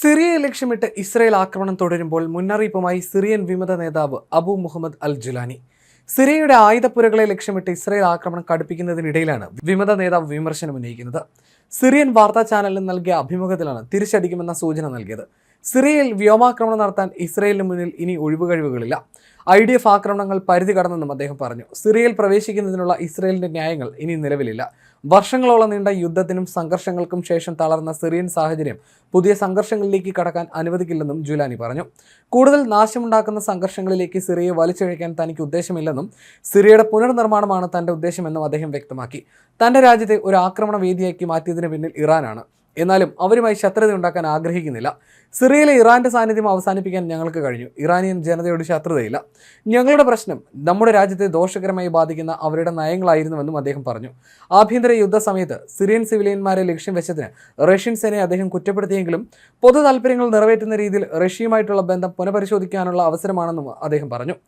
സിറിയയെ ലക്ഷ്യമിട്ട് ഇസ്രയേൽ ആക്രമണം തുടരുമ്പോൾ മുന്നറിയിപ്പുമായി സിറിയൻ വിമത നേതാവ് അബു മുഹമ്മദ് അൽ ജുലാനി. സിറിയയുടെ ആയുധപ്പുരകളെ ലക്ഷ്യമിട്ട് ഇസ്രയേൽ ആക്രമണം കടുപ്പിക്കുന്നതിനിടയിലാണ് വിമത നേതാവ് വിമർശനം ഉന്നയിക്കുന്നത്. സിറിയൻ വാർത്താ ചാനലിന് നൽകിയ അഭിമുഖത്തിലാണ് തിരിച്ചടിക്കുമെന്ന സൂചന നൽകിയത്. സിറിയയിൽ വ്യോമാക്രമണം നടത്താൻ ഇസ്രയേലിന് മുന്നിൽ ഇനി ഒഴിവ് കഴിവുകളില്ല ഐ ഡി എഫ് ആക്രമണങ്ങൾ പരിധി കടന്നെന്നും അദ്ദേഹം പറഞ്ഞു. സിറിയയിൽ പ്രവേശിക്കുന്നതിനുള്ള ഇസ്രയേലിന്റെ ന്യായങ്ങൾ ഇനി നിലവിലില്ല. വർഷങ്ങളോളം നീണ്ട യുദ്ധത്തിനും സംഘർഷങ്ങൾക്കും ശേഷം തളർന്ന സിറിയൻ സാഹചര്യം പുതിയ സംഘർഷങ്ങളിലേക്ക് കടക്കാൻ അനുവദിക്കില്ലെന്നും ജുലാനി പറഞ്ഞു. കൂടുതൽ നാശമുണ്ടാക്കുന്ന സംഘർഷങ്ങളിലേക്ക് സിറിയയെ വലിച്ചഴിക്കാൻ തനിക്ക് ഉദ്ദേശമില്ലെന്നും സിറിയയുടെ പുനർനിർമ്മാണമാണ് തന്റെ ഉദ്ദേശമെന്നും അദ്ദേഹം വ്യക്തമാക്കി. തന്റെ രാജ്യത്തെ ഒരു ആക്രമണ വേദിയാക്കി മാറ്റിയതിന് പിന്നിൽ ഇറാനാണ്. എന്നാലും അവരുമായി ശത്രുത ഉണ്ടാക്കാൻ ആഗ്രഹിക്കുന്നില്ല. സിറിയയിലെ ഇറാന്റെ സാന്നിധ്യം അവസാനിപ്പിക്കാൻ ഞങ്ങൾക്ക് കഴിഞ്ഞു. ഇറാനിയൻ ജനതയോട് ശത്രുതയില്ല. ഞങ്ങളുടെ പ്രശ്നം നമ്മുടെ രാജ്യത്തെ ദോഷകരമായി ബാധിക്കുന്ന അവരുടെ നയങ്ങളായിരുന്നുവെന്നും അദ്ദേഹം പറഞ്ഞു. ആഭ്യന്തര യുദ്ധ സമയത്ത് സിറിയൻ സിവിലിയന്മാരെ ലക്ഷ്യം വെച്ചതിന് റഷ്യൻ സേനയെ അദ്ദേഹം കുറ്റപ്പെടുത്തിയെങ്കിലും പൊതു താൽപ്പര്യങ്ങൾ നിറവേറ്റുന്ന രീതിയിൽ റഷ്യയുമായിട്ടുള്ള ബന്ധം പുനഃപരിശോധിക്കാനുള്ള അവസരമാണെന്നും അദ്ദേഹം പറഞ്ഞു.